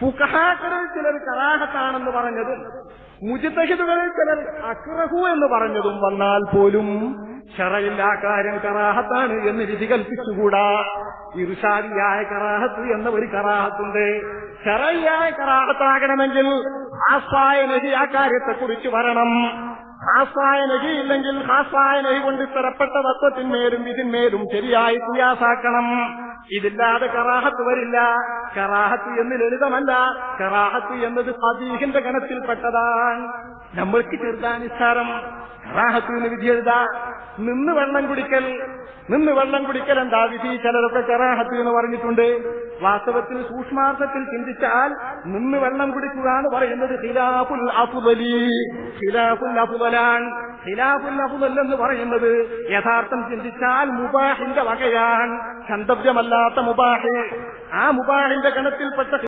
ഫുഖഹാക്കളിൽ ചിലർ കറാഹത്താണെന്ന് പറഞ്ഞതും മുജിത്തഹിദുകളിൽ ചിലർ അക്രഹു എന്ന് പറഞ്ഞതും വന്നാൽ പോലും ഷറയിൽ കാര്യം കറാഹത്താണ് എന്ന് വിധി കൽപ്പിച്ചുകൂടാ. ഇർഷാദിയായ കറാഹത്ത് എന്ന ഒരു കറാഹത്തുണ്ട്. ഷറയായ കറാഹത്താകണമെങ്കിൽ ആസ്വായ നഹി ആ കാര്യത്തെക്കുറിച്ച് വരണം. ഹാസായ നഹി ഇല്ലെങ്കിൽ ഹാസായ നഹി കൊണ്ട് ഇത്തരപ്പെട്ട തത്വത്തിന്മേലും ഇതിന്മേലും ശരിയായി പ്രയാസാക്കണം ഇതില്ലാതെ കറാഹത്ത് വരില്ല. കറാഹത്ത് എന്ന് ലളിതമല്ല. കറാഹത്ത് എന്നത് ഫതീഹിന്റെ ഗണത്തിൽപ്പെട്ടതാണ്. നമ്മൾക്ക് ചെറുതാനിസ്സാരം കറാഹത്ത് എന്ന് വിധി എഴുതാ. നിന്ന് വെള്ളം കുടിക്കൽ നിന്ന് വെള്ളം കുടിക്കൽ എന്താ വിധി? ചിലരൊക്കെ ചെറാഹത്തി എന്ന് പറഞ്ഞിട്ടുണ്ട്. വാസ്തവത്തിൽ സൂക്ഷ്മാർത്ഥത്തിൽ ചിന്തിച്ചാൽ നിന്ന് വെള്ളം കുടിക്കുക എന്ന് പറയുന്നത് ഖിലാഫുൽ അഫുദലി. ഖിലാഫുൽ അഫുദലാൻ ഖിലാഫുൽ അഫുദൽ എന്ന് പറയുന്നത് യഥാർത്ഥം ചിന്തിച്ചാൽ മുബാഹിന്റെ വകയാൻ ഗന്ധവ്യമല്ലാത്ത മുബാഹെ. ആ മുബാഹിന്റെ ഗണത്തിൽപ്പെട്ട